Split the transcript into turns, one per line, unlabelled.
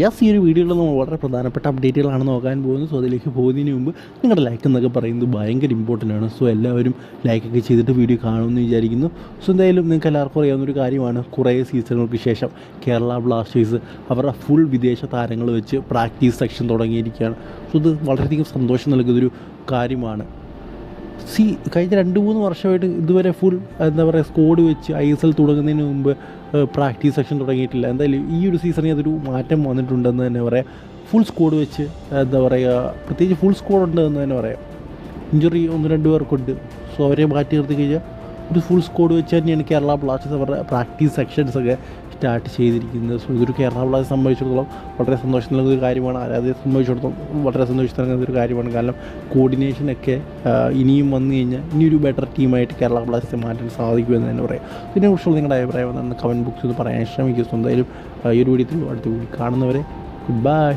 Yes ഈ ഒരു വീഡിയോയിൽ നമ്മൾ വളരെ പ്രധാനപ്പെട്ട അപ്ഡേറ്റുകളാണ് നോക്കാൻ പോകുന്നത്. സോ അതിലേക്ക് പോകുന്നതിന് മുമ്പ് നിങ്ങളുടെ ലൈക്ക് എന്നൊക്കെ പറയുന്നത് ഭയങ്കര ഇമ്പോർട്ടന്റ് ആണ്. സോ എല്ലാവരും ലൈക്കൊക്കെ ചെയ്തിട്ട് വീഡിയോ കാണുമെന്ന് വിചാരിക്കുന്നു. സോ എന്തായാലും നിങ്ങൾക്ക് എല്ലാവർക്കും അറിയാവുന്ന ഒരു കാര്യമാണ്. കുറേ സീസണുകൾക്ക് ശേഷം കേരള ബ്ലാസ്റ്റേഴ്സ് അവരുടെ ഫുൾ വിദേശ താരങ്ങൾ വെച്ച് പ്രാക്ടീസ് സെക്ഷൻ തുടങ്ങിയിരിക്കുകയാണ്. സോ ഇത് വളരെയധികം സന്തോഷം നൽകുന്നൊരു കാര്യമാണ്. സി കഴിഞ്ഞ രണ്ട് മൂന്ന് വർഷമായിട്ട് ഇതുവരെ ഫുൾ എന്താ പറയുക സ്കോഡ് വെച്ച് ഐ എസ് എൽ തുടങ്ങുന്നതിന് മുമ്പ് പ്രാക്ടീസ് സെക്ഷൻ തുടങ്ങിയിട്ടില്ല. എന്തായാലും ഈ ഒരു സീസണിൽ അതൊരു മാറ്റം വന്നിട്ടുണ്ടെന്ന് തന്നെ പറയാം. ഫുൾ സ്കോഡ് വെച്ച് എന്താ പറയുക പ്രത്യേകിച്ച് ഫുൾ സ്കോഡ് ഉണ്ട് എന്ന് തന്നെ പറയാം. ഇഞ്ചുറി ഒന്ന് രണ്ട് പേർക്കുണ്ട്. സോ അവരെ മാറ്റി നിർത്തി കഴിഞ്ഞാൽ ഒരു ഫുൾ സ്കോഡ് വെച്ച് തന്നെയാണ് കേരള ബ്ലാസ്റ്റേഴ്സ് അവരുടെ പ്രാക്ടീസ് സെക്ഷൻസ് ഒക്കെ സ്റ്റാർട്ട് ചെയ്തിരിക്കുന്നത്. സോ ഇതൊരു കേരള ബ്ലാസ്റ്റേഴ്സ് സംബന്ധിച്ചിടത്തോളം വളരെ സന്തോഷം നൽകുന്ന ഒരു കാര്യമാണ്. ആരാധകരെ സംബന്ധിച്ചിടത്തോളം വളരെ സന്തോഷം നൽകുന്ന ഒരു കാര്യമാണ് കാരണം കോർഡിനേഷനൊക്കെ ഇനിയും വന്നു കഴിഞ്ഞാൽ ഇനിയൊരു ബെറ്റർ ടീമായിട്ട് കേരള ബ്ലാസ്റ്റേഴ്സ് മാറ്റാൻ സാധിക്കുമെന്ന് തന്നെ പറയാം. ഇതിനെക്കുറിച്ചുള്ള നിങ്ങളുടെ അഭിപ്രായം എന്താണ് കമന്റ് ബോക്സിൽ ഒന്ന് പറയാൻ ശ്രമിക്കുക. എന്തായാലും ഈ ഒരു വീഡിയോ അടുത്ത വീഡിയോ കാണുന്നവരെ ഗുഡ് ബൈ